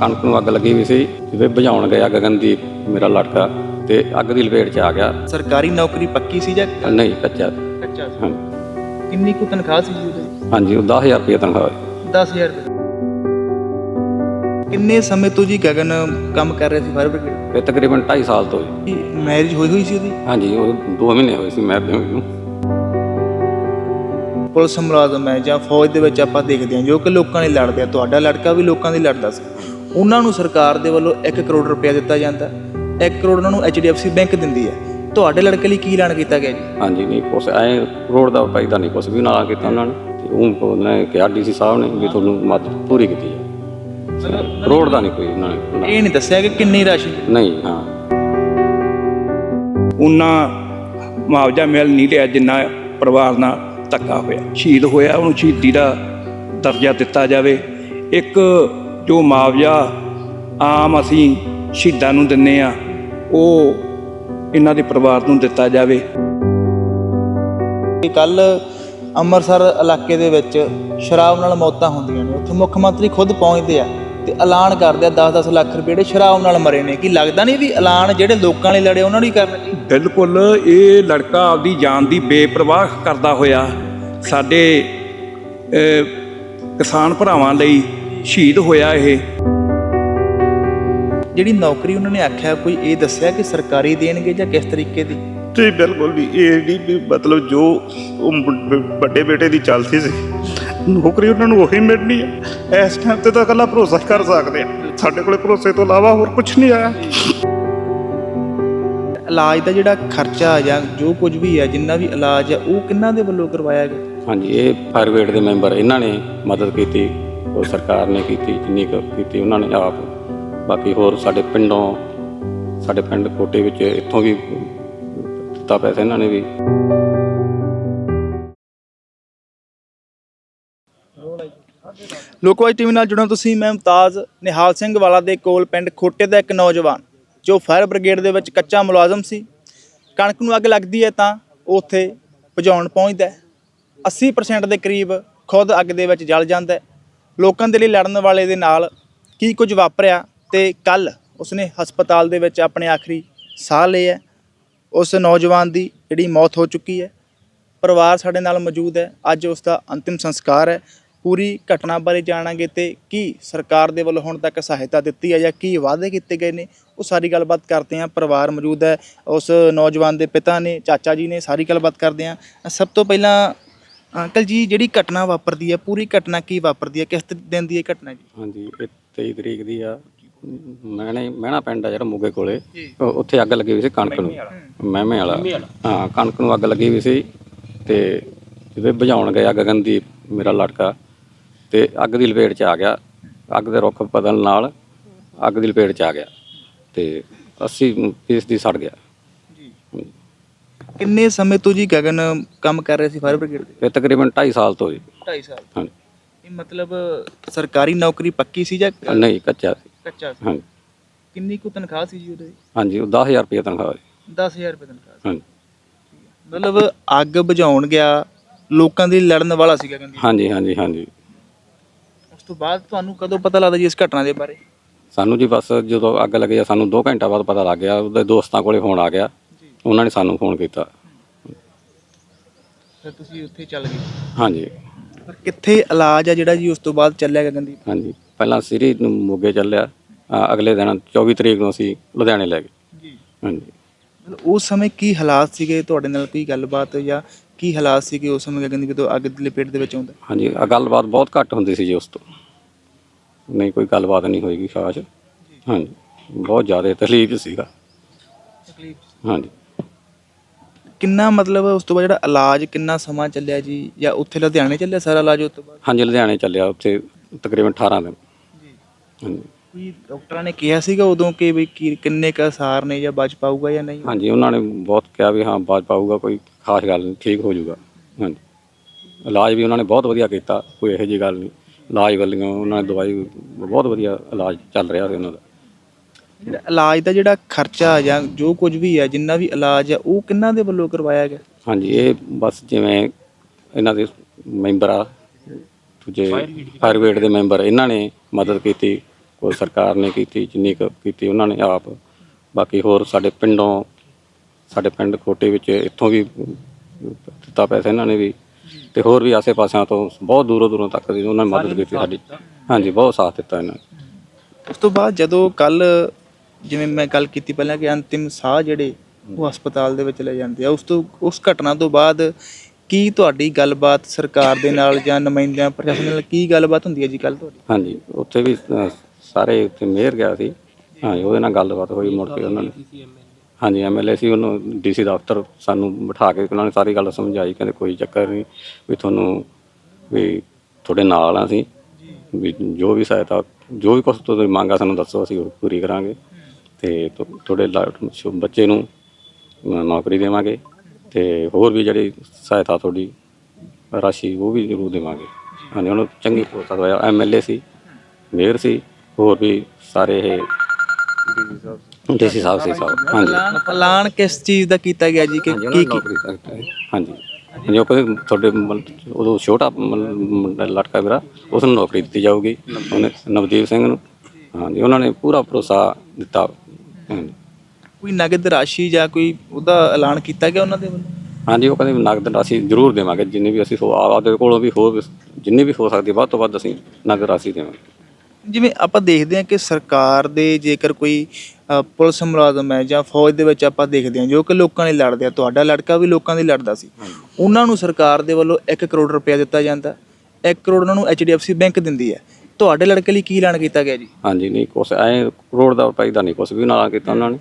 ਕਣਕ ਨੂੰ ਅੱਗ ਲੱਗੀ ਵੀ ਸੀ ਜਿਵੇਂ ਬੁਝਾਉਣ ਗਿਆ ਗਗਨਦੀਪ ਮੇਰਾ ਲੜਕਾ ਤੇ ਅੱਗ ਦੀ ਲਪੇਟ 'ਚ ਆ ਗਿਆ। ਸਰਕਾਰੀ ਨੌਕਰੀ ਪੱਕੀ ਸੀ ਜਾਂ ਨਹੀਂ ਕੱਚਾ। ਕੱਚਾ ਸੀ। ਕਿੰਨੀ ਕੁ ਤਨਖਾਹ ਸੀ ਜੀ ਉਹਦੀ? ਹਾਂਜੀ ਉਹ 10000 ਰੁਪਏ ਤਨਖਾਹ ਹੈ 10000 ਰੁਪਏ। ਕਿੰਨੇ ਸਮੇਂ ਤੋਂ ਜੀ ਗਗਨ ਕੰਮ ਕਰ ਰਿਹਾ ਸੀ ਫਾਇਰ ਬ੍ਰਿਗੇਡ ਇਹ ਤਕਰੀਬਨ 2.5 ਸਾਲ ਤੋਂ ਜੀ। ਮੈਰਿਜ ਹੋਈ ਹੋਈ ਸੀ ਉਹਦੀ? ਹਾਂਜੀ ਉਹ 2 ਮਹੀਨੇ ਹੋਏ ਸੀ ਮੈਂ ਹੋਈ ਨੂੰ। ਪੁਲਿਸ ਮੁਲਾਜ਼ਮ ਹੈ ਜਾਂ ਫੌਜ ਦੇ ਵਿੱਚ ਆਪਾਂ ਦੇਖਦੇ ਹਾਂ ਜੋ ਕਿ ਲੋਕਾਂ ਲਈ ਲੜਦੇ ਆ ਤੁਹਾਡਾ ਲੜਕਾ ਵੀ ਲੋਕਾਂ ਲਈ ਲੜਦਾ ਸੀ। ਉਹਨਾਂ ਨੂੰ ਸਰਕਾਰ ਦੇ ਵੱਲੋਂ 1 ਕਰੋੜ ਰੁਪਇਆ ਦਿੱਤਾ ਜਾਂਦਾ। 1 ਕਰੋੜ ਉਹਨਾਂ ਨੂੰ HDFC ਬੈਂਕ ਦਿੰਦੀ ਹੈ। ਤੁਹਾਡੇ ਲੜਕੇ ਲਈ ਕੀ ਐਲਾਨ ਕੀਤਾ ਗਿਆ ਜੀ? ਹਾਂਜੀ ਨਹੀਂ ਕੁਛ ਐ ਰੋਡ ਦਾ ਫਾਇਦਾ ਨਹੀਂ ਕੁਛ ਵੀ ਨਾ ਕੀਤਾ ਉਹਨਾਂ ਨੇ। ਤੇ ਉਹ ਉਹਨੇ ਕਿਹਾ ਡੀਸੀ ਸਾਹਿਬ ਨੇ ਵੀ ਤੁਹਾਨੂੰ ਮਦਦ ਪੂਰੀ ਕੀਤੀ ਹੈ। ਰੋਡ ਦਾ ਨਹੀਂ ਕੋਈ ਉਹਨਾਂ ਨੇ ਇਹ ਨਹੀਂ ਦੱਸਿਆ ਕਿ ਕਿੰਨੀ ਰਾਸ਼ੀ? ਨਹੀਂ ਹਾਂ। ਉਹਨਾਂ ਮੁਆਵਜ਼ਾ ਮਿਲ ਨਹੀਂ ਰਿਹਾ ਜਿੰਨਾ ਪਰਿਵਾਰ ਨਾਲ ਧੱਕਾ ਹੋਇਆ। ਸ਼ਹੀਦ ਹੋਇਆ ਉਹਨੂੰ ਸ਼ਹੀਦੀ ਦਾ ਦਰਜਾ ਦਿੱਤਾ ਜਾਵੇ। ਇੱਕ ਜੋ ਮੁਆਵਜ਼ਾ ਆਮ ਅਸੀਂ ਸ਼ਹੀਦਾਂ ਨੂੰ ਦਿੰਨੇ ਆ ਉਹ ਇਹਨਾਂ ਦੇ ਪਰਿਵਾਰ ਨੂੰ ਦਿੱਤਾ ਜਾਵੇ। ਕੱਲ ਅੰਮ੍ਰਿਤਸਰ ਇਲਾਕੇ ਦੇ ਵਿੱਚ ਸ਼ਰਾਬ ਨਾਲ ਮੌਤਾਂ ਹੁੰਦੀਆਂ ਨੇ। ਉੱਥੇ ਮੁੱਖ ਮੰਤਰੀ ਖੁਦ ਪਹੁੰਚਦੇ ਆ ਤੇ ਐਲਾਨ ਕਰਦੇ ਆ 10-10 ਲੱਖ ਰੁਪਏ ਜਿਹੜੇ ਸ਼ਰਾਬ ਨਾਲ ਮਰੇ ਨੇ। ਕੀ ਲੱਗਦਾ ਨਹੀਂ ਵੀ ਐਲਾਨ ਜਿਹੜੇ ਲੋਕਾਂ ਲਈ ਲੜੇ ਉਹਨਾਂ ਨੂੰ ਹੀ ਕਰਨਾ ਚਾਹੀਦਾ? ਬਿਲਕੁਲ ਇਹ ਲੜਕਾ ਆਪਦੀ ਜਾਨ ਦੀ ਬੇਪਰਵਾਹ ਕਰਦਾ ਹੋਇਆ ਸਾਡੇ ਕਿਸਾਨ ਭਰਾਵਾਂ ਲਈ ਸ਼ਹੀਦ ਹੋਇਆ ਇਹ। ਜਿਹੜੀ ਨੌਕਰੀ ਉਹਨਾਂ ਨੇ ਆਖਿਆ ਕੋਈ ਇਹ ਦੱਸਿਆ ਕਿ ਸਰਕਾਰੀ ਦੇਣਗੇ ਜਾਂ ਕਿਸ ਤਰੀਕੇ ਦੀ? ਜੀ ਬਿਲਕੁਲ ਵੀ ਇਹ ਨਹੀਂ ਵੀ ਮਤਲਬ ਜੋ ਵੱਡੇ ਬੇਟੇ ਦੀ ਚੱਲਦੀ ਸੀ ਨੌਕਰੀ ਉਹਨਾਂ ਨੂੰ ਉਹੀ ਮਿਲਣੀ ਹੈ ਇਸ ਟਾਈਮ ਤੇ ਤਾਂ ਇਕੱਲਾ ਭਰੋਸਾ ਹੀ ਕਰ ਸਕਦੇ ਆ। ਸਾਡੇ ਕੋਲੇ ਭਰੋਸੇ ਤੋਂ ਇਲਾਵਾ ਹੋਰ ਕੁਝ ਨਹੀਂ ਆਇਆ। ਇਲਾਜ ਦਾ ਜਿਹੜਾ ਖਰਚਾ ਜਾਂ ਜੋ ਕੁਝ ਵੀ ਹੈ ਜਿੰਨਾ ਵੀ ਇਲਾਜ ਹੈ ਉਹ ਕਿੰਨਾਂ ਦੇ ਵੱਲੋਂ ਕਰਵਾਇਆ ਗਿਆ? ਹਾਂਜੀ ਇਹ ਫਾਇਰ ਬ੍ਰਿਗੇਡ ਦੇ ਮੈਂਬਰ ਇਹਨਾਂ ਨੇ ਮਦਦ ਕੀਤੀ। ਉਹ ਸਰਕਾਰ ਨੇ ਕੀਤੀ, ਜਿੰਨੀ ਕੁ ਕੀਤੀ ਉਹਨਾਂ ਨੇ ਆਪ। ਬਾਕੀ ਹੋਰ ਸਾਡੇ ਪਿੰਡੋਂ, ਸਾਡੇ ਪਿੰਡ ਕੋਟੇ ਵਿੱਚ ਇੱਥੋਂ ਵੀ ਦਿੱਤਾ ਪੈਸੇ ਇਹਨਾਂ ਨੇ ਵੀ। ਲੋਕਵਾਜ ਟੀਵੀ ਨਾਲ ਜੁੜਨ ਤੁਸੀਂ, ਮੈਂ ਮੁਮਤਾਜ਼ ਨਿਹਾਲ ਸਿੰਘ ਵਾਲਾ ਦੇ ਕੋਲ ਪਿੰਡ ਖੋਟੇ ਦਾ ਇੱਕ ਨੌਜਵਾਨ, ਜੋ ਫਾਇਰ ਬ੍ਰਿਗੇਡ ਦੇ ਵਿੱਚ ਕੱਚਾ ਮੁਲਾਜ਼ਮ ਸੀ। ਕਣਕ ਨੂੰ ਅੱਗ ਲੱਗਦੀ ਹੈ ਤਾਂ ਉਹ ਉੱਥੇ ਭਜਾਉਣ ਪਹੁੰਚਦਾ ਹੈ। 80% ਦੇ ਕਰੀਬ ਖੁਦ ਅੱਗ ਦੇ ਵਿੱਚ ਜਲ ਜਾਂਦਾ ਲੋਕਾਂ ਦੇ ਲਈ ਲੜਨ ਵਾਲੇ ਦੇ ਨਾਲ ਕੀ ਕੁਝ ਵਾਪਰਿਆ ਤੇ ਕੱਲ ਉਸਨੇ ਹਸਪਤਾਲ ਦੇ ਵਿੱਚ ਆਪਣੇ ਆਖਰੀ ਸਾਹ ਲਏ ਹੈ। ਉਸ ਨੌਜਵਾਨ ਦੀ ਜਿਹੜੀ ਮੌਤ ਹੋ ਚੁੱਕੀ ਹੈ। ਪਰਿਵਾਰ ਸਾਡੇ ਨਾਲ ਮੌਜੂਦ ਹੈ। ਅੱਜ ਉਸ ਦਾ ਅੰਤਿਮ ਸੰਸਕਾਰ ਹੈ। ਪੂਰੀ ਘਟਨਾ ਬਾਰੇ ਜਾਣਾਂਗੇ ਤੇ ਕੀ ਸਰਕਾਰ ਦੇ ਵੱਲੋਂ ਹੁਣ ਤੱਕ ਸਹਾਇਤਾ ਦਿੱਤੀ ਹੈ ਜਾਂ ਕੀ ਵਾਅਦੇ ਕੀਤੇ ਗਏ ਨੇ, ਉਹ ਸਾਰੀ ਗੱਲਬਾਤ ਕਰਦੇ ਹਾਂ। ਪਰਿਵਾਰ ਮੌਜੂਦ ਹੈ। ਉਸ ਨੌਜਵਾਨ ਦੇ ਪਿਤਾ ਨੇ, ਚਾਚਾ ਜੀ ਨੇ ਸਾਰੀ ਗੱਲਬਾਤ ਕਰਦੇ ਹਾਂ। ਸਭ ਤੋਂ ਪਹਿਲਾਂ ਅੰਕਲ ਜੀ ਜਿਹੜੀ ਘਟਨਾ ਵਾਪਰਦੀ ਹੈ ਪੂਰੀ ਘਟਨਾ ਕੀ ਵਾਪਰਦੀ ਹੈ ਕਿਸ ਦਿਨ ਦੀ ਇਹ ਘਟਨਾ ਜੀ? ਹਾਂਜੀ ਇਹ 23 ਤਰੀਕ ਦੀ ਆ। ਮੈਨੇ ਮਹਿਣਾ ਪਿੰਡ ਆ ਜਿਹੜਾ ਮੋਗੇ ਕੋਲੇ। ਉਹ- ਉੱਥੇ ਅੱਗ ਲੱਗੀ ਹੋਈ ਸੀ ਕਣਕ ਨੂੰ। ਮਹਿਮੇ ਵਾਲਾ। ਹਾਂ। ਕਣਕ ਨੂੰ ਅੱਗ ਲੱਗੀ ਹੋਈ ਸੀ ਤੇ ਜਿਵੇਂ ਬੁਝਾਉਣ ਗਿਆ ਗਗਨਦੀਪ ਮੇਰਾ ਲੜਕਾ। ਤੇ ਅੱਗ ਦੀ ਲਪੇਟ 'ਚ ਆ ਗਿਆ। ਅੱਗ ਦੇ ਰੁੱਖ ਬਦਲਣ ਨਾਲ ਅੱਗ ਦੀ ਲਪੇਟ 'ਚ ਆ ਗਿਆ। ਤੇ 80 ਪੀਸ ਦੀ ਸੜ ਗਿਆ। ਕਿੰਨੇ ਸਮੇਂ ਤੋਂ ਜੀ ਗਗਨ ਕੰਮ ਕਰ ਰਿਹਾ ਸੀ ਫਾਇਰ ਬ੍ਰਿਗੇਡ ਦੇ? ਇਹ ਤਕਰੀਬਨ 2.5 ਸਾਲ ਤੋਂ ਜੀ। 2.5 ਸਾਲ ਹਾਂਜੀ। ਇਹ ਮਤਲਬ ਸਰਕਾਰੀ ਨੌਕਰੀ ਪੱਕੀ ਸੀ ਜਾਂ ਨਹੀਂ ਕੱਚਾ ਸੀ। ਕੱਚਾ ਸੀ। ਹਾਂਜੀ। ਕਿੰਨੀ ਕੁ ਤਨਖਾਹ ਸੀ ਜੀ ਉਹਦੀ? ਹਾਂਜੀ ਉਹ 10000 ਰੁਪਏ ਤਨਖਾਹ ਸੀ। 10000 ਰੁਪਏ ਤਨਖਾਹ ਸੀ। ਹਾਂਜੀ। ਮਤਲਬ ਅੱਗ ਬੁਝਾਉਣ ਗਿਆ ਲੋਕਾਂ ਦੇ ਲੜਨ ਵਾਲਾ ਸੀਗਾ ਕਹਿੰਦੀ। ਹਾਂਜੀ ਹਾਂਜੀ ਹਾਂਜੀ। ਉਸ ਤੋਂ ਬਾਅਦ ਤੁਹਾਨੂੰ ਕਦੋਂ ਪਤਾ ਲੱਗਦਾ ਜੀ ਇਸ ਘਟਨਾ ਦੇ ਬਾਰੇ? ਸਾਨੂੰ ਜੀ ਬਸ ਜਦੋਂ ਅੱਗ ਲੱਗੀ ਆ ਸਾਨੂੰ 2 ਘੰਟਾ ਬਾਅਦ ਪਤਾ ਲੱਗ ਗਿਆ। ਉਹਦੇ ਦੋਸਤਾਂ ਕੋਲੇ ਫੋਨ ਆ ਗਿਆ। ਉਹਨਾਂ ਨੇ ਸਾਨੂੰ ਫੋਨ ਕੀਤਾ। ਫਿਰ ਤੁਸੀਂ ਉੱਥੇ ਚੱਲ ਗਏ? ਹਾਂਜੀ। ਪਰ ਕਿੱਥੇ ਇਲਾਜ ਆ ਜਿਹੜਾ ਜੀ ਉਸ ਤੋਂ ਬਾਅਦ ਚੱਲਿਆ ਗਗਨਦੀਪ ਹਾਂਜੀ। ਪਹਿਲਾਂ ਸਿਰੀ ਨੂੰ ਮੋਗੇ ਚੱਲਿਆ। ਅ, ਅਗਲੇ ਦਿਨ 24 ਤਰੀਕ ਨੂੰ ਅਸੀਂ ਲੁਧਿਆਣੇ ਲੈ ਗਏ। ਜੀ। ਹਾਂਜੀ। ਮਤਲਬ ਉਸ ਸਮੇਂ ਕੀ ਹਾਲਾਤ ਸੀਗੇ? ਤੁਹਾਡੇ ਨਾਲ ਕੋਈ ਗੱਲਬਾਤ ਜਾਂ ਕੀ ਹਾਲਾਤ ਸੀਗੇ ਉਸ ਸਮੇਂ ਗਗਨਦੀਪ ਜਦੋਂ ਅੱਗ ਦੀ ਲਪੇਟ ਦੇ ਵਿੱਚ ਆਉਂਦਾ? ਹਾਂਜੀ ਆ ਗੱਲਬਾਤ ਬਹੁਤ ਘੱਟ ਹੁੰਦੀ ਸੀ ਜੀ ਉਸ ਤੋਂ। ਨਹੀਂ ਕੋਈ ਗੱਲਬਾਤ ਨਹੀਂ ਹੋਏਗੀ ਖਾਸ। ਹਾਂਜੀ। ਬਹੁਤ ਜ਼ਿਆਦਾ ਤਕਲੀਫ ਸੀਗਾ। ਤਕਲੀਫ ਹਾਂਜੀ। ਕਿੰਨਾ ਮਤਲਬ ਉਸ ਤੋਂ ਬਾਅਦ ਜਿਹੜਾ ਇਲਾਜ ਕਿੰਨਾ ਸਮਾਂ ਚੱਲਿਆ ਜੀ? ਜਾਂ ਉੱਥੇ ਲੁਧਿਆਣੇ ਚੱਲਿਆ ਸਾਰਾ ਇਲਾਜ ਉਸ ਤੋਂ ਬਾਅਦ? ਹਾਂਜੀ ਲੁਧਿਆਣੇ ਚੱਲਿਆ ਉੱਥੇ ਤਕਰੀਬਨ 18 ਦਿਨ। ਜੀ। ਹਾਂਜੀ। ਕੋਈ ਡਾਕਟਰਾਂ ਨੇ ਕਿਹਾ ਸੀਗਾ ਉਦੋਂ ਕਿ ਵੀ ਕੀ ਕਿੰਨੇ ਕ ਅਸਾਰ ਨੇ ਜਾਂ ਬਚ ਪਾਊਗਾ ਜਾਂ ਨਹੀਂ? ਹਾਂਜੀ ਉਹਨਾਂ ਨੇ ਬਹੁਤ ਕਿਹਾ ਵੀ ਹਾਂ ਬਾਜ ਪਾਊਗਾ ਕੋਈ ਖਾਸ ਗੱਲ ਨਹੀਂ ਠੀਕ ਹੋ ਜਾਊਗਾ। ਹਾਂਜੀ। ਇਲਾਜ ਵੀ ਉਹਨਾਂ ਨੇ ਬਹੁਤ ਵਧੀਆ ਕੀਤਾ ਕੋਈ ਇਹੋ ਜਿਹੀ ਗੱਲ ਨਹੀਂ। ਇਲਾਜ ਵੱਲੋਂ ਉਹਨਾਂ ਨੇ ਦਵਾਈ ਬਹੁਤ ਵਧੀਆ ਇਲਾਜ ਚੱਲ ਰਿਹਾ ਸੀ ਉਹਨਾਂ ਦਾ। ਜਿਹੜਾ ਇਲਾਜ ਦਾ ਜਿਹੜਾ ਖਰਚਾ ਜਾਂ ਜੋ ਕੁਝ ਵੀ ਹੈ ਜਿੰਨਾ ਵੀ ਇਲਾਜ ਹੈ ਉਹ ਕਿੰਨਾਂ ਦੇ ਵੱਲੋਂ ਕਰਵਾਇਆ ਗਿਆ? ਹਾਂਜੀ ਇਹ ਬਸ ਜਿਵੇਂ ਇਹਨਾਂ ਦੇ ਮੈਂਬਰ ਆ ਦੂਜੇ ਫਾਇਰ ਬ੍ਰਿਗੇਡ ਦੇ ਮੈਂਬਰ ਇਹਨਾਂ ਨੇ ਮਦਦ ਕੀਤੀ ਕੋਈ ਸਰਕਾਰ ਨੇ ਕੀਤੀ ਜਿੰਨੀ ਕੁ ਕੀਤੀ ਉਹਨਾਂ ਨੇ ਆਪ। ਬਾਕੀ ਹੋਰ ਸਾਡੇ ਪਿੰਡੋਂ ਸਾਡੇ ਪਿੰਡ ਖੋਟੇ ਵਿੱਚ ਇੱਥੋਂ ਵੀ ਦਿੱਤਾ ਪੈਸਾ ਇਹਨਾਂ ਨੇ ਵੀ। ਤੇ ਹੋਰ ਵੀ ਆਸੇ ਪਾਸਿਆਂ ਤੋਂ ਬਹੁਤ ਦੂਰੋਂ ਦੂਰੋਂ ਤੱਕ ਦੀ ਉਹਨਾਂ ਨੇ ਮਦਦ ਕੀਤੀ ਸਾਡੀ। ਹਾਂਜੀ ਬਹੁਤ ਸਾਥ ਦਿੱਤਾ ਇਹਨਾਂ ਨੇ। ਉਸ ਤੋਂ ਬਾਅਦ ਜਦੋਂ ਕੱਲ ਜਿਵੇਂ ਮੈਂ ਗੱਲ ਕੀਤੀ ਪਹਿਲਾਂ ਕਿ ਅੰਤਿਮ ਸਾਹ ਜਿਹੜੇ ਉਹ ਹਸਪਤਾਲ ਦੇ ਵਿੱਚ ਲੈ ਜਾਂਦੇ ਆ ਉਸ ਤੋਂ ਉਸ ਘਟਨਾ ਤੋਂ ਬਾਅਦ ਕੀ ਤੁਹਾਡੀ ਗੱਲਬਾਤ ਸਰਕਾਰ ਦੇ ਨਾਲ ਜਾਂ ਨੁਮਾਇੰਦਿਆਂ ਪ੍ਰਸ਼ਾਸਨ ਨਾਲ ਕੀ ਗੱਲਬਾਤ ਹੁੰਦੀ ਹੈ ਜੀ ਕੱਲ ਤੁਹਾਡੀ? ਹਾਂਜੀ ਉੱਥੇ ਵੀ ਅ, ਸਾਰੇ ਉੱਥੇ ਮੇਅਰ ਗਿਆ ਸੀ। ਹਾਂਜੀ ਉਹਦੇ ਨਾਲ ਗੱਲਬਾਤ ਹੋਈ ਮੁੜ ਕੇ ਉਹਨਾਂ ਨੇ ਹਾਂਜੀ ਐਮਐਲਏ ਸੀ ਉਹਨੂੰ ਡੀਸੀ ਦਫ਼ਤਰ ਸਾਨੂੰ ਬਿਠਾ ਕੇ ਉਹਨਾਂ ਨੇ ਸਾਰੀ ਗੱਲ ਸਮਝਾਈ ਕਹਿੰਦੇ ਕੋਈ ਚੱਕਰ ਨਹੀਂ ਵੀ ਤੁਹਾਨੂੰ ਵੀ ਤੁਹਾਡੇ ਨਾਲ ਆ ਅਸੀਂ। ਵੀ ਜੋ ਵੀ ਸਹਾਇਤਾ ਜੋ ਵੀ ਕੁਛ ਤੁਸੀਂ ਮੰਗਾ ਸਾਨੂੰ ਦੱਸੋ ਅਸੀਂ ਉਹ ਪੂਰੀ ਕਰਾਂਗੇ। ਤੇ ਸ਼ੁ- ਬੱਚੇ ਨੂੰ ਨੌਕਰੀ ਦੇਵਾਂਗੇ ਤੇ ਹੋਰ ਵੀ ਜਿਹੜੀ ਸਹਾਇਤਾ ਤੁਹਾਡੀ ਰਾਸ਼ੀ ਉਹ ਵੀ ਜ਼ਰੂਰ ਦੇਵਾਂਗੇ। ਹਾਂਜੀ ਉਹਨੂੰ ਚੰਗੀ ਭਰੋਸਾ ਦਵਾਇਆ ਐਮਐਲਏ ਸੀ ਮੇਅਰ ਸੀ ਹੋਰ ਵੀ ਸਾਰੇ ਇਹ ਡੀਸੀ ਸਾਹਿਬ ਸੀ ਸਾਹਿਬ ਹਾਂਜੀ। ਐਲਾਨ ਕਿਸ ਚੀਜ਼ ਦਾ ਕੀਤਾ ਗਿਆ ਜੀ? ਕਿ ਕੀ ਕੀ ਹਾਂਜੀ। ਉਹ ਕਹਿੰਦੇ ਤੁਹਾਡੇ ਉਦੋਂ ਛੋਟਾ ਲੜਕਾ ਮੇਰਾ ਉਸ ਨੂੰ ਨੌਕਰੀ ਦਿੱਤੀ ਜਾਊਗੀ। ਉਹਨੇ ਨਵਦੀਪ ਸਿੰਘ ਨੂੰ। ਹਾਂਜੀ ਉਹਨਾਂ ਨੇ ਪੂਰਾ ਭਰੋਸਾ ਦਿੱਤਾ ਕੋਈ ਨਗਦ ਰਾਸ਼ੀ ਜਾਂ ਕੋਈ ਉਹਦਾ ਐਲਾਨ ਕੀਤਾ ਗਿਆ ਉਹਨਾਂ ਦੇ ਵੱਲੋਂ? ਹਾਂਜੀ ਉਹ ਕਹਿੰਦੇ ਨਗਦ ਰਾਸ਼ੀ ਜ਼ਰੂਰ ਦੇਵਾਂਗੇ ਜਿੰਨੀ ਵੀ ਅਸੀਂ ਹੋ ਆਪਦੇ ਕੋਲੋਂ ਵੀ ਵੀ- ਜਿੰਨੀ ਵੀ ਹੋ ਸਕਦੀ ਹੈ, ਵੱਧ ਤੋਂ ਵੱਧ ਅਸੀਂ ਨਗਦ ਰਾਸ਼ੀ ਦੇਵਾਂਗੇ। ਜਿਵੇਂ ਆਪਾਂ ਦੇਖਦੇ ਹਾਂ ਕਿ ਸਰਕਾਰ ਦੇ ਜੇਕਰ ਕੋਈ ਅ, ਪੁਲਿਸ ਮੁਲਾਜ਼ਮ ਹੈ ਜਾਂ ਫੌਜ ਦੇ ਵਿੱਚ ਆਪਾਂ ਦੇਖਦੇ ਹਾਂ ਜੋ ਕਿ ਲੋਕਾਂ ਲਈ ਲੜਦੇ ਆ ਤੁਹਾਡਾ ਲੜਕਾ ਵੀ ਲੋਕਾਂ ਲਈ ਲੜਦਾ ਸੀ ਉਹਨਾਂ ਨੂੰ ਸਰਕਾਰ ਦੇ ਵੱਲੋਂ 1 ਕਰੋੜ ਰੁਪਇਆ ਦਿੱਤਾ ਜਾਂਦਾ 1 ਕਰੋੜ ਉਹਨਾਂ ਨੂੰ HDFC ਬੈਂਕ ਦਿੰਦੀ ਹੈ ਤੁਹਾਡੇ ਲੜਕੇ ਲਈ ਕੀ ਐਲਾਨ ਕੀਤਾ ਗਿਆ ਜੀ? ਹਾਂਜੀ ਨਹੀਂ ਕੁਛ ਐ ਕਰੋੜ ਦਾ ਰੁਪਏ ਦਾ ਨਹੀਂ ਕੁਛ ਵੀ ਨਾਲ ਕੀਤਾ ਉਹਨਾਂ ਨੇ।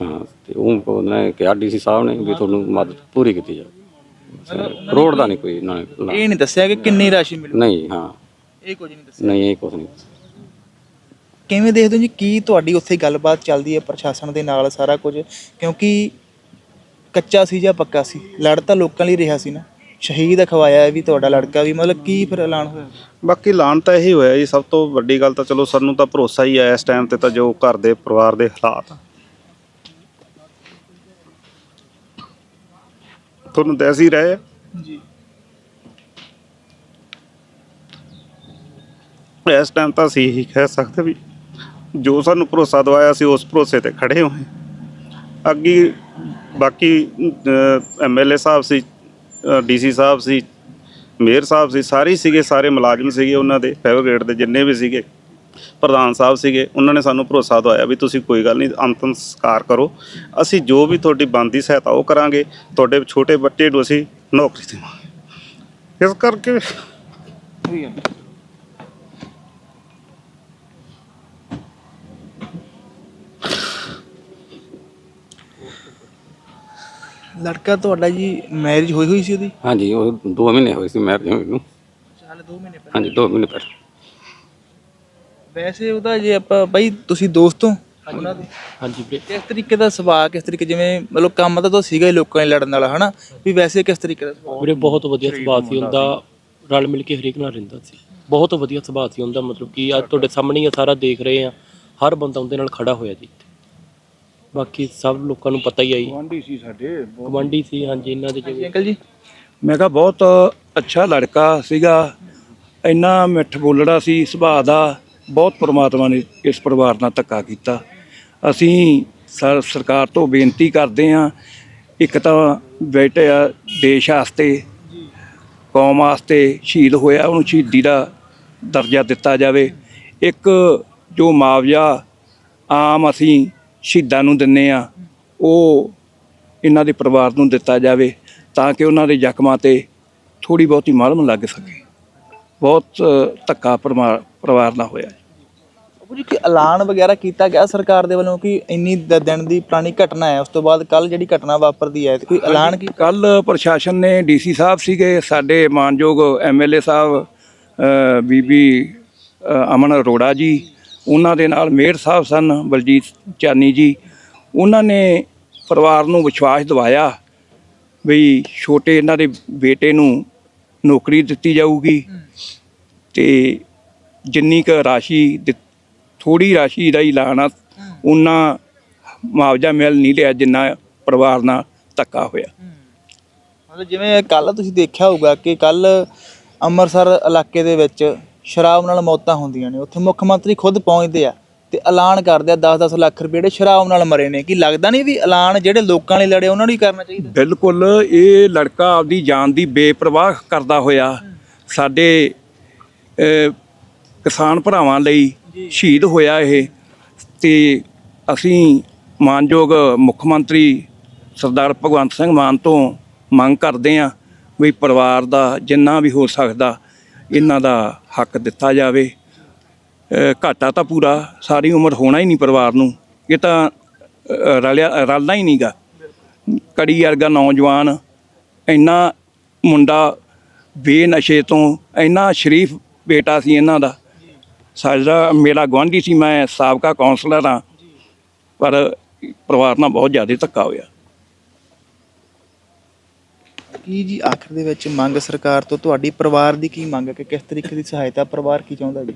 ਹਾਂ ਤੇ ਉਹ ਉਹਨੇ ਕਿਹਾ ਡੀਸੀ ਸਾਹਿਬ ਨੇ ਵੀ ਤੁਹਾਨੂੰ ਮਦਦ ਪੂਰੀ ਕੀਤੀ ਜਾਵੇ। ਕਰੋੜ ਦਾ ਨਹੀਂ ਕੋਈ ਇਹਨਾਂ ਨੇ ਇਹ ਨਹੀਂ ਦੱਸਿਆ ਕਿ ਕਿੰਨੀ ਰਾਸ਼ੀ ਮਿਲੂ? ਨਹੀਂ ਹਾਂ। ਇਹ ਕੁਝ ਨਹੀਂ ਦੱਸਿਆ। ਨਹੀਂ ਇਹ ਕੁਛ ਨਹੀਂ ਕਿਵੇਂ ਦੇਖਦੇ ਹੋ ਜੀ ਕੀ ਤੁਹਾਡੀ ਉੱਥੇ ਗੱਲਬਾਤ ਚੱਲਦੀ ਹੈ ਪ੍ਰਸ਼ਾਸਨ ਦੇ ਨਾਲ ਸਾਰਾ ਕੁਝ? ਕਿਉਂਕਿ ਕੱਚਾ ਸੀ ਜਾਂ ਪੱਕਾ ਸੀ? ਲੜ ਤਾਂ ਲੋਕਾਂ ਲਈ ਰਿਹਾ ਸੀ ਨਾ। ਸ਼ਹੀਦ ਅਖਵਾਇਆ ਹੈ ਵੀ ਤੁਹਾਡਾ ਲੜਕਾ ਵੀ ਮਤਲਬ ਕੀ ਫਿਰ ਐਲਾਨ ਹੋਇਆ ਬਾਕੀ ਐਲਾਨ ਤਾਂ ਇਹੀ ਹੋਇਆ ਜੀ ਸਭ ਤੋਂ ਵੱਡੀ ਗੱਲ ਤਾਂ ਚਲੋ ਸਾਨੂੰ ਤਾਂ ਭਰੋਸਾ ਹੀ ਹੈ ਇਸ ਟਾਈਮ ਤੇ ਤਾਂ ਜੋ ਘਰ ਦੇ ਪਰਿਵਾਰ ਦੇ ਹਾਲਾਤ ਆ। ਤੁਹਾਨੂੰ ਦੱਸ ਹੀ ਰਹੇ ਆ। ਜੀ ਇਸ ਟਾਈਮ ਤਾਂ ਅਸੀਂ ਇਹੀ ਕਹਿ ਸਕਦੇ ਵੀ ਜੋ ਸਾਨੂੰ ਭਰੋਸਾ ਦਵਾਇਆ ਸੀ ਉਸ ਭਰੋਸੇ ਤੇ ਖੜੇ ਹੋਏ ਅੱਗੇ ਬਾਕੀ ਐਮਐਲਏ ਸਾਹਿਬ ਸੀ ਡੀਸੀ ਸਾਹਿਬ ਸੀ, ਮੇਅਰ ਸਾਹਿਬ ਸੀ, ਸਾਰੇ ਸੀਗੇ, ਸਾਰੇ ਮੁਲਾਜ਼ਮ ਸੀਗੇ ਉਹਨਾਂ ਦੇ ਫੈਵਰੇਟ ਦੇ ਜਿੰਨੇ ਵੀ ਸੀਗੇ, ਪ੍ਰਧਾਨ ਸਾਹਿਬ ਸੀਗੇ, ਉਹਨਾਂ ਨੇ ਸਾਨੂੰ ਭਰੋਸਾ ਦਵਾਇਆ ਵੀ ਤੁਸੀਂ ਕੋਈ ਗੱਲ ਨਹੀਂ, ਅੰਤਮ ਸੰਸਕਾਰ ਕਰੋ। ਅਸੀਂ ਜੋ ਵੀ ਤੁਹਾਡੀ ਬਣਦੀ ਸਹਾਇਤਾ ਉਹ ਕਰਾਂਗੇ, ਤੁਹਾਡੇ ਛੋਟੇ ਬੱਚੇ ਨੂੰ ਅਸੀਂ ਨੌਕਰੀ ਦੇਵਾਂਗੇ। ਇਸ ਕਰਕੇ ਲੜਕਾ ਤੁਹਾਡਾ ਜੀ ਮੈਰਿਜ ਹੋਈ ਹੋਈ ਸੀ ਉਹਦੀ? ਹਾਂਜੀ ਉਹ 2 ਮਹੀਨੇ ਹੋਏ ਸੀ ਮੈਰਿਜ ਹੋਈ ਨੂੰ। ਹਾਲੇ 2 ਮਹੀਨੇ ਹਾਂਜੀ 2 ਮਹੀਨੇ ਪਹਿਲਾਂ। ਵੈਸੇ ਉਹਦਾ ਜੇ ਆਪਾਂ ਬਾਈ ਤੁਸੀਂ ਦੋਸਤ ਹੋ? ਉਹਨਾਂ ਦੇ। ਹਾਂਜੀ ਵੀਰੇ। ਕਿਸ ਤਰੀਕੇ ਦਾ ਸੁਭਾਅ ਕਿਸ ਤਰੀਕੇ ਜਿਵੇਂ ਮਤਲਬ ਕੰਮ ਤਾਂ ਤਾਂ ਸੀਗਾ ਹੀ ਲੋਕਾਂ ਨਾਲ ਲੜਨ ਵਾਲਾ ਹਨਾ? ਵੀ ਵੈਸੇ ਕਿਸ ਤਰੀਕੇ ਦਾ ਸੁਭਾਅ? ਵੀਰੇ ਬਹੁਤ ਵਧੀਆ ਸੁਭਾਅ ਸੀ ਉਹਦਾ। ਰਲ ਮਿਲ ਕੇ ਹਰੇਕ ਨਾਲ ਰਹਿੰਦਾ ਸੀ। ਬਹੁਤ ਵਧੀਆ ਸੁਭਾਅ ਸੀ ਉਹਦਾ ਮਤਲਬ ਕਿ ਅੱਜ ਤੁਹਾਡੇ ਸਾਹਮਣੇ ਹੀ ਆ ਸਾਰਾ ਦੇਖ ਰਹੇ ਆ। ਹਰ ਬੰਦਾ ਉਹਦੇ ਨਾਲ ਖੜਾ ਹੋਇਆ ਜੀ ਇੱਥੇ। ਬਾਕੀ ਸਭ ਲੋਕਾਂ ਨੂੰ ਪਤਾ ਹੀ ਆ ਜੀ। ਗਵਾਂਢੀ ਸੀ ਸਾਡੇ ਗਵਾਂਢੀ ਸੀ ਹਾਂਜੀ ਇਹਨਾਂ ਦੇ ਜਿਵੇਂ ਅੰਕਲ ਜੀ? ਮੈਂ ਕਿਹਾ ਬਹੁਤ ਅੱਛਾ ਲੜਕਾ ਸੀਗਾ ਇੰਨਾ ਮਿੱਠ ਬੋਲੜਾ ਸੀ ਸੁਭਾਅ ਦਾ ਬਹੁਤ ਪ੍ਰਮਾਤਮਾ ਨੇ ਇਸ ਪਰਿਵਾਰ ਨਾਲ ਧੱਕਾ ਕੀਤਾ। ਅਸੀਂ ਸਰ ਸਰਕਾਰ ਤੋਂ ਬੇਨਤੀ ਕਰਦੇ ਹਾਂ ਇੱਕ ਤਾਂ ਬੇਟੇ ਆ ਦੇਸ਼ ਵਾਸਤੇ ਕੌਮ ਵਾਸਤੇ ਸ਼ਹੀਦ ਹੋਇਆ ਉਹਨੂੰ ਸ਼ਹੀਦੀ ਦਾ ਦਰਜਾ ਦਿੱਤਾ ਜਾਵੇ। ਇੱਕ ਜੋ ਮੁਆਵਜ਼ਾ ਆਮ ਅਸੀਂ ਸ਼ਹੀਦਾਂ ਨੂੰ ਦਿੰਨੇ ਆ। ਉਹ ਇਹਨਾਂ ਦੇ ਪਰਿਵਾਰ ਨੂੰ ਦਿੱਤਾ ਜਾਵੇ ਤਾਂ ਕਿ ਉਹਨਾਂ ਦੇ ਜ਼ਖਮਾਂ ਤੇ ਥੋੜੀ ਬਹੁਤੀ ਮਲਮ ਲੱਗ ਸਕੇ। ਬਹੁਤ ਧੱਕਾ ਪਰਿਵਾਰ ਨਾਲ ਹੋਇਆ ਬਾਬੂ ਜੀ ਕਿ ਐਲਾਨ ਵਗੈਰਾ ਕੀਤਾ ਗਿਆ ਸਰਕਾਰ ਦੇ ਵੱਲੋਂ ਕਿ ਇੰਨੀ ਦ- ਦਿਨ ਦੀ ਪੁਰਾਣੀ ਘਟਨਾ ਹੈ ਉਸ ਤੋਂ ਬਾਅਦ ਕੱਲ ਜਿਹੜੀ ਘਟਨਾ ਵਾਪਰਦੀ ਹੈ ਤੇ ਕੋਈ ਐਲਾਨ ਕੀ ਕੱਲ ਪ੍ਰਸ਼ਾਸਨ ਨੇ ਡੀਸੀ ਸਾਹਿਬ ਸੀਗੇ ਸਾਡੇ ਮਾਨਯੋਗ ਐਮਐਲਏ ਸਾਹਿਬ ਅ, ਬੀਬੀ ਅ, ਅਮਨ ਅਰੋੜਾ ਜੀ ਉਹਨਾਂ ਦੇ ਨਾਲ ਮੇਅਰ ਸਾਹਿਬ ਸਨ, ਬਲਜੀਤ ਚਾਨੀ ਜੀ। ਉਹਨਾਂ ਨੇ ਪਰਿਵਾਰ ਨੂੰ ਵਿਸ਼ਵਾਸ ਦਿਵਾਇਆ ਵੀ ਛੋਟੇ ਇਹਨਾਂ ਦੇ ਬੇਟੇ ਨੂੰ ਨੌਕਰੀ ਦਿੱਤੀ ਜਾਊਗੀ ਤੇ ਜਿੰਨੀ ਕੁ ਰਾਸ਼ੀ ਥੋੜੀ ਰਾਸ਼ੀ ਦਾ ਹੀ ਲਾਣਾ ਉਹਨਾਂ ਮੁਆਵਜ਼ਾ ਮਿਲ ਨਹੀਂ ਲਿਆ ਜਿੰਨਾ ਪਰਿਵਾਰ ਨਾਲ ਧੱਕਾ ਹੋਇਆ। ਮਤਲਬ ਜਿਵੇਂ ਕੱਲ ਤੁਸੀਂ ਦੇਖਿਆ ਹੋਊਗਾ ਕਿ ਕੱਲ ਅੰਮ੍ਰਿਤਸਰ ਇਲਾਕੇ ਦੇ ਵਿੱਚ ਸ਼ਰਾਬ ਨਾਲ ਮੌਤਾਂ ਹੁੰਦੀਆਂ ਨੇ। ਉੱਥੇ ਮੁੱਖ ਮੰਤਰੀ ਖੁਦ ਪਹੁੰਚਦੇ ਆ ਤੇ ਐਲਾਨ ਕਰਦੇ ਆ 10-10 ਲੱਖ ਰੁਪਏ ਜਿਹੜੇ ਸ਼ਰਾਬ ਨਾਲ ਮਰੇ ਨੇ। ਕੀ ਲੱਗਦਾ ਨਹੀਂ ਵੀ ਐਲਾਨ ਜਿਹੜੇ ਲੋਕਾਂ ਲਈ ਲੜੇ ਉਹਨਾਂ ਨੂੰ ਹੀ ਕਰਨਾ ਚਾਹੀਦਾ? ਬਿਲਕੁਲ ਇਹ ਲੜਕਾ ਆਪਦੀ ਜਾਨ ਦੀ ਬੇਪਰਵਾਹ ਕਰਦਾ ਹੋਇਆ ਸਾਡੇ ਕਿਸਾਨ ਭਰਾਵਾਂ ਲਈ ਸ਼ਹੀਦ ਹੋਇਆ ਇਹ। ਤੇ ਅਸੀਂ ਮਾਨਯੋਗ ਮੁੱਖ ਮੰਤਰੀ ਸਰਦਾਰ ਭਗਵੰਤ ਸਿੰਘ ਮਾਨ ਤੋਂ ਮੰਗ ਕਰਦੇ ਹਾਂ ਵੀ ਪਰਿਵਾਰ ਦਾ ਜਿੰਨਾ ਵੀ ਹੋ ਸਕਦਾ ਇਹਨਾਂ ਦਾ ਹੱਕ ਦਿੱਤਾ ਜਾਵੇ। ਘਾਟਾ ਤਾਂ ਪੂਰਾ, ਸਾਰੀ ਉਮਰ ਹੋਣਾ ਹੀ ਨਹੀਂ ਪਰਿਵਾਰ ਨੂੰ। ਇਹ ਤਾਂ ਰਲਿਆ ਰਲਣਾ ਹੀ ਨਹੀਂਗਾ। ਕੜੀ ਵਰਗਾ ਨੌਜਵਾਨ, ਇੰਨਾ ਮੁੰਡਾ ਬੇਨਸ਼ੇ ਤੋਂ, ਇੰਨਾ ਸ਼ਰੀਫ ਬੇਟਾ ਸੀ ਇਹਨਾਂ ਦਾ। ਸਾਡਾ ਮੇਰਾ ਗੁਆਂਢੀ ਸੀ, ਮੈਂ ਸਾਬਕਾ ਕਾਉਂਸਲਰ ਹਾਂ। ਪਰ ਪਰਿਵਾਰ ਨਾਲ ਬਹੁਤ ਜ਼ਿਆਦਾ ਧੱਕਾ ਹੋਇਆ। ਕੀ ਜੀ ਆਖਰ ਦੇ ਵਿੱਚ ਮੰਗ ਸਰਕਾਰ ਤੋਂ? ਤੁਹਾਡੀ ਪਰਿਵਾਰ ਦੀ ਕੀ ਮੰਗ ਹੈ ਕਿ ਕਿਸ ਤਰੀਕੇ ਦੀ ਸਹਾਇਤਾ ਪਰਿਵਾਰ ਕੀ ਚਾਹੁੰਦਾ ਜੀ?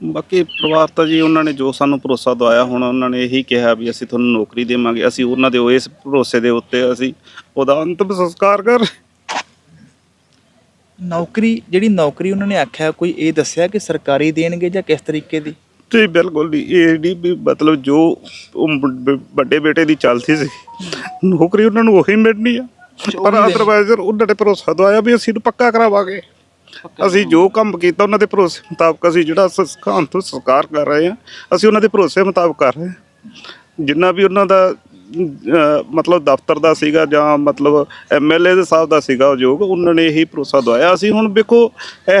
ਬਾਕੀ ਪਰਿਵਾਰ ਤਾਂ ਜੀ ਉਹਨਾਂ ਨੇ ਜੋ ਸਾਨੂੰ ਭਰੋਸਾ ਦਵਾਇਆ ਹੁਣ ਉਹਨਾਂ ਨੇ ਇਹੀ ਕਿਹਾ ਵੀ ਅਸੀਂ ਤੁਹਾਨੂੰ ਨੌਕਰੀ ਦੇਵਾਂਗੇ। ਅਸੀਂ ਉਹਨਾਂ ਦੇ ਇਸ ਭਰੋਸੇ ਦੇ ਉੱਤੇ ਅਸੀਂ ਉਹਦਾ ਅੰਤਿਮ ਸੰਸਕਾਰ ਕਰ। ਨੌਕਰੀ ਜਿਹੜੀ ਨੌਕਰੀ ਉਹਨਾਂ ਨੇ ਆਖਿਆ ਕੋਈ ਇਹ ਦੱਸਿਆ ਕਿ ਸਰਕਾਰੀ ਦੇਣਗੇ ਜਾਂ ਕਿਸ ਤਰੀਕੇ ਦੀ? ਜੀ ਬਿਲਕੁਲ ਨਹੀਂ ਇਹ ਨਹੀਂ ਵੀ ਮਤਲਬ ਜੋ ਵੱਡੇ ਬੇਟੇ ਦੀ ਚੱਲਦੀ ਸੀ ਨੌਕਰੀ ਉਹਨਾਂ ਨੂੰ ਉਹੀ ਮਿਲਣੀ ਆ। ਪਰ ਅਦਰਵਾਇਜ਼ ਉਹਨਾਂ ਨੇ ਭਰੋਸਾ ਦਵਾਇਆ ਵੀ ਅਸੀਂ ਇਹਨੂੰ ਪੱਕਾ ਕਰਾਵਾਂਗੇ। ਅਸੀਂ ਜੋ ਕੰਮ ਕੀਤਾ ਉਹਨਾਂ ਦੇ ਭਰੋਸੇ ਮੁਤਾਬਕ ਅਸੀਂ ਜਿਹੜਾ ਸੰਸਕਾਰ ਤੋਂ ਸੰਸਕਾਰ ਕਰ ਰਹੇ ਹਾਂ ਅਸੀਂ ਉਹਨਾਂ ਦੇ ਭਰੋਸੇ ਮੁਤਾਬਕ ਕਰ ਰਹੇ ਹਾਂ। ਜਿੰਨਾ ਵੀ ਉਹਨਾਂ ਦਾ ਮਤਲਬ ਦਫ਼ਤਰ ਦਾ ਸੀਗਾ ਜਾਂ ਮਤਲਬ ਐਮਐਲਏ ਦੇ ਸਾਹਿਬ ਦਾ ਸੀਗਾ ਉਦਯੋਗ ਉਹਨਾਂ ਨੇ ਇਹੀ ਭਰੋਸਾ ਦਵਾਇਆ। ਅਸੀਂ ਹੁਣ ਵੇਖੋ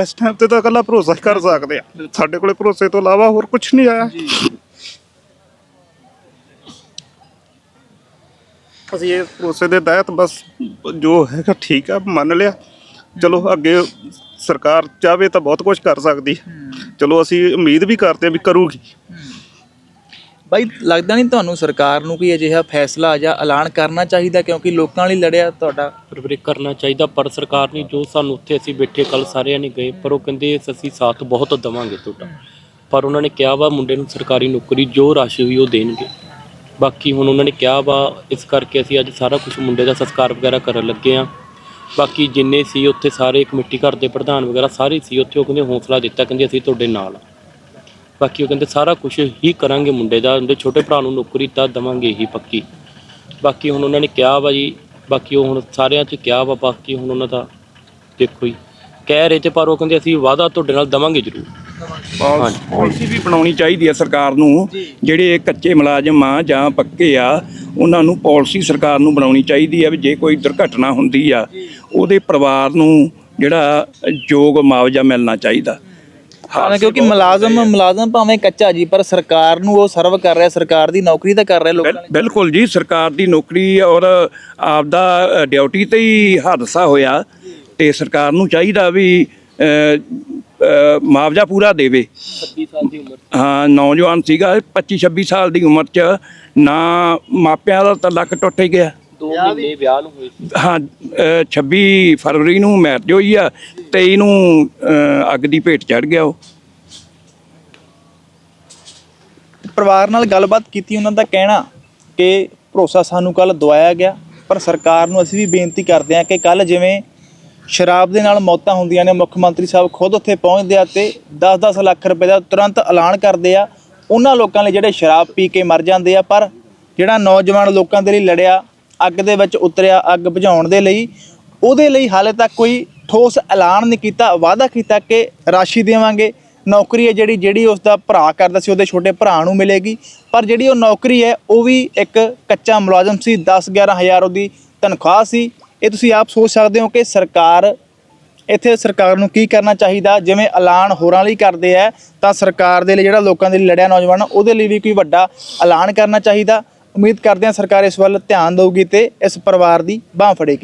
ਇਸ ਟਾਈਮ ਤੇ ਤਾਂ ਇਕੱਲਾ ਭਰੋਸਾ ਹੀ ਕਰ ਸਕਦੇ ਆ ਸਾਡੇ ਕੋਲੇ ਭਰੋਸੇ ਤੋਂ ਇਲਾਵਾ ਹੋਰ ਕੁਝ ਨਹੀਂ ਆਇਆ। ਅਸੀਂ ਇਹ ਭਰੋਸੇ ਦੇ ਤਹਿਤ ਬਸ ਜੋ ਹੈਗਾ ਠੀਕ ਆ ਮੰਨ ਲਿਆ। ਚਲੋ ਅੱਗੇ ਸਰਕਾਰ ਚਾਹਵੇ ਤਾਂ ਬਹੁਤ ਕੁਝ ਕਰ ਸਕਦੀ। ਹੈ। ਚਲੋ ਅਸੀਂ ਉਮੀਦ ਵੀ ਕਰਦੇ ਹਾਂ ਵੀ ਕਰੂਗੀ। ਬਾਈ ਲੱਗਦਾ ਨਹੀਂ ਤੁਹਾਨੂੰ ਸਰਕਾਰ ਨੂੰ ਕੋਈ ਅਜਿਹਾ ਫੈਸਲਾ ਜਾਂ ਐਲਾਨ ਕਰਨਾ ਚਾਹੀਦਾ ਕਿਉਂਕਿ ਲੋਕਾਂ ਲਈ ਲੜਿਆ ਤੁਹਾਡਾ? ਪਰਵਰਿਕ ਕਰਨਾ ਚਾਹੀਦਾ ਪਰ ਸਰਕਾਰ ਨੇ ਜੋ ਸਾਨੂੰ ਉੱਥੇ ਅਸੀਂ ਬੈਠੇ ਕੱਲ ਸਾਰਿਆਂ ਨੇ ਗਏ ਪਰ ਉਹ ਕਹਿੰਦੇ ਅਸੀਂ ਸਾਥ ਬਹੁਤ ਦਵਾਂਗੇ ਤੁਹਾਡਾ। ਪਰ ਉਹਨਾਂ ਨੇ ਕਿਹਾ ਵਾ ਮੁੰਡੇ ਨੂੰ ਸਰਕਾਰੀ ਨੌਕਰੀ ਜੋ ਰਾਸ਼ੀ ਹੋਈ ਉਹ ਦੇਣਗੇ। ਬਾਕੀ ਹੁਣ ਉਹਨਾਂ ਨੇ ਕਿਹਾ ਵਾ, ਇਸ ਕਰਕੇ ਅਸੀਂ ਅੱਜ ਸਾਰਾ ਕੁਝ ਮੁੰਡੇ ਦਾ ਸੰਸਕਾਰ ਵਗੈਰਾ ਕਰਨ ਲੱਗੇ ਆ ਬਾਕੀ ਜਿੰਨੇ ਸੀ ਉੱਥੇ ਸਾਰੇ ਕਮੇਟੀ ਘਰ ਦੇ ਪ੍ਰਧਾਨ ਵਗੈਰਾ ਸਾਰੇ ਸੀ ਉੱਥੇ, ਉਹ ਕਹਿੰਦੇ ਹੌਸਲਾ ਦਿੱਤਾ, ਕਹਿੰਦੇ ਅਸੀਂ ਤੁਹਾਡੇ ਨਾਲ ਆ ਬਾਕੀ ਉਹ ਕਹਿੰਦੇ ਸਾਰਾ ਕੁਝ ਹੀ ਕਰਾਂਗੇ ਮੁੰਡੇ ਦਾ, ਉਹਦੇ ਛੋਟੇ ਭਰਾ ਨੂੰ ਨੌਕਰੀ ਤਾਂ ਦਵਾਂਗੇ ਹੀ ਪੱਕੀ। ਬਾਕੀ ਹੁਣ ਉਹਨਾਂ ਨੇ ਕਿਹਾ ਵਾ ਜੀ, ਬਾਕੀ ਉਹ ਹੁਣ ਸਾਰਿਆਂ 'ਚ ਕਿਹਾ ਵਾ, ਬਾਕੀ ਹੁਣ ਉਹਨਾਂ ਦਾ ਦੇਖੋ ਜੀ। ਕਹਿ ਰਹੇ ਤੇ ਪਰ ਉਹ ਕਹਿੰਦੇ ਅਸੀਂ ਵਾਅਦਾ ਤੁਹਾਡੇ ਨਾਲ ਦਵਾਂਗੇ ਜ਼ਰੂਰ। ਪਾਲਿਸੀ ਵੀ ਬਣਾਉਣੀ ਚਾਹੀਦੀ ਹੈ ਸਰਕਾਰ ਨੂੰ ਜਿਹੜੇ ਕੱਚੇ ਮੁਲਾਜ਼ਮ ਆ ਜਾਂ ਪੱਕੇ ਆ ਉਹਨਾਂ ਨੂੰ ਪਾਲਿਸੀ ਸਰਕਾਰ ਨੂੰ ਬਣਾਉਣੀ ਚਾਹੀਦੀ ਹੈ ਵੀ ਜੇ ਕੋਈ ਦੁਰਘਟਨਾ ਹੁੰਦੀ ਆ ਉਹਦੇ ਪਰਿਵਾਰ ਨੂੰ ਜਿਹੜਾ ਯੋਗ ਮੁਆਵਜ਼ਾ ਮਿਲਣਾ ਚਾਹੀਦਾ। ਹਾਂ ਕਿਉਂਕਿ ਮੁਲਾਜ਼ਮ ਮੁਲਾਜ਼ਮ ਭਾਵੇਂ ਕੱਚਾ ਜੀ ਪਰ ਸਰਕਾਰ ਨੂੰ ਉਹ ਸਰਵ ਕਰ ਰਿਹਾ ਸਰਕਾਰ ਦੀ ਨੌਕਰੀ ਤਾਂ ਕਰ ਰਿਹਾ ਲੋਕਾਂ ਬਿਲ- ਬਿਲਕੁਲ ਜੀ ਸਰਕਾਰ ਦੀ ਨੌਕਰੀ ਔਰ ਆਪਦਾ ਡਿਊਟੀ ਤੇ ਹੀ ਹਾਦਸਾ ਹੋਇਆ ਤੇ ਸਰਕਾਰ ਨੂੰ ਚਾਹੀਦਾ ਵੀ ਮੁਆਵਜ਼ਾ ਪੂਰਾ ਦੇਵੇ। 26 ਸਾਲ ਦੀ ਉਮਰ ਹਾਂ ਨੌਜਵਾਨ ਸੀਗਾ 25 26 ਸਾਲ ਦੀ ਉਮਰ 'ਚ ਨਾ ਮਾਪਿਆਂ ਦਾ ਤਾਂ ਲੱਕ ਟੁੱਟ ਹੀ ਗਿਆ। 2 ਮਹੀਨੇ ਵਿਆਹ ਨੂੰ ਹੋਏ ਸੀ। ਹਾਂ ਅ, 26 ਫਰਵਰੀ ਨੂੰ ਮੈਰਿਜ ਹੋਈ ਆ 23 ਨੂੰ ਅੱਗ ਦੀ ਭੇਟ ਚੜ ਗਿਆ ਉਹ। ਪਰਿਵਾਰ ਨਾਲ ਗੱਲਬਾਤ ਕੀਤੀ ਉਹਨਾਂ ਦਾ ਕਹਿਣਾ ਕਿ ਭਰੋਸਾ ਸਾਨੂੰ ਕੱਲ ਦਵਾਇਆ ਗਿਆ ਪਰ ਸਰਕਾਰ ਨੂੰ ਅਸੀਂ ਵੀ ਬੇਨਤੀ ਕਰਦੇ ਹਾਂ ਕਿ ਕੱਲ ਜਿਵੇਂ ਸ਼ਰਾਬ ਦੇ ਨਾਲ ਮੌਤਾਂ ਹੁੰਦੀਆਂ ਨੇ। ਮੁੱਖ ਮੰਤਰੀ ਸਾਹਿਬ ਖੁਦ ਉੱਥੇ ਪਹੁੰਚਦੇ ਆ ਤੇ 10-10 ਲੱਖ ਰੁਪਏ ਦਾ ਤੁਰੰਤ ਐਲਾਨ ਕਰਦੇ ਆ। ਉਹਨਾਂ ਲੋਕਾਂ ਲਈ ਜਿਹੜੇ ਸ਼ਰਾਬ ਪੀ ਕੇ ਮਰ ਜਾਂਦੇ ਆ, ਪਰ ਜਿਹੜਾ ਨੌਜਵਾਨ ਲੋਕਾਂ ਦੇ ਲਈ ਲੜਿਆ, ਅੱਗ ਦੇ ਵਿੱਚ ਉਤਰਿਆ, ਅੱਗ ਬੁਝਾਉਣ ਦੇ ਲਈ, ਉਹਦੇ ਲਈ ਹਾਲੇ ਤੱਕ ਕੋਈ ਠੋਸ ਐਲਾਨ ਨਹੀਂ ਕੀਤਾ। ਵਾਅਦਾ ਕੀਤਾ ਕਿ ਰਾਸ਼ੀ ਦੇਵਾਂਗੇ। ਨੌਕਰੀ ਹੈ ਜਿਹੜੀ ਜਿਹੜੀ ਉਸ ਦਾ ਭਰਾ ਕਰਦਾ ਸੀ, ਉਹਦੇ ਛੋਟੇ ਭਰਾ ਨੂੰ ਮਿਲੇਗੀ। ਪਰ ਜਿਹੜੀ ਉਹ ਨੌਕਰੀ ਹੈ, ਉਹ ਵੀ ਇੱਕ ਕੱਚਾ ਮੁਲਾਜ਼ਮ ਸੀ। 10 11000 ਉਹਦੀ ਤਨਖਾਹ ਸੀ। ਇਹ ਤੁਸੀਂ ਆਪ ਸੋਚ ਸਕਦੇ ਹੋ ਕਿ ਸਰਕਾਰ, ਇੱਥੇ ਸਰਕਾਰ ਨੂੰ ਕੀ ਕਰਨਾ ਚਾਹੀਦਾ? ਜਿਵੇਂ ਐਲਾਨ ਹੋਰਾਂ ਲਈ ਕਰਦੇ ਆ, ਤਾਂ ਸਰਕਾਰ ਦੇ ਲਈ ਜਿਹੜਾ ਲੋਕਾਂ ਦੇ ਲਈ ਲੜਿਆ ਨੌਜਵਾਨ, ਉਹਦੇ ਲਈ ਵੀ ਕੋਈ ਵੱਡਾ ਐਲਾਨ ਕਰਨਾ ਚਾਹੀਦਾ। ਉਮੀਦ ਕਰਦੇ ਹਾਂ ਸਰਕਾਰ ਇਸ ਵੱਲ ਧਿਆਨ ਦੇਊਗੀ ਤੇ ਇਸ ਪਰਿਵਾਰ ਦੀ ਬਾਹ ਫੜੇਗੀ।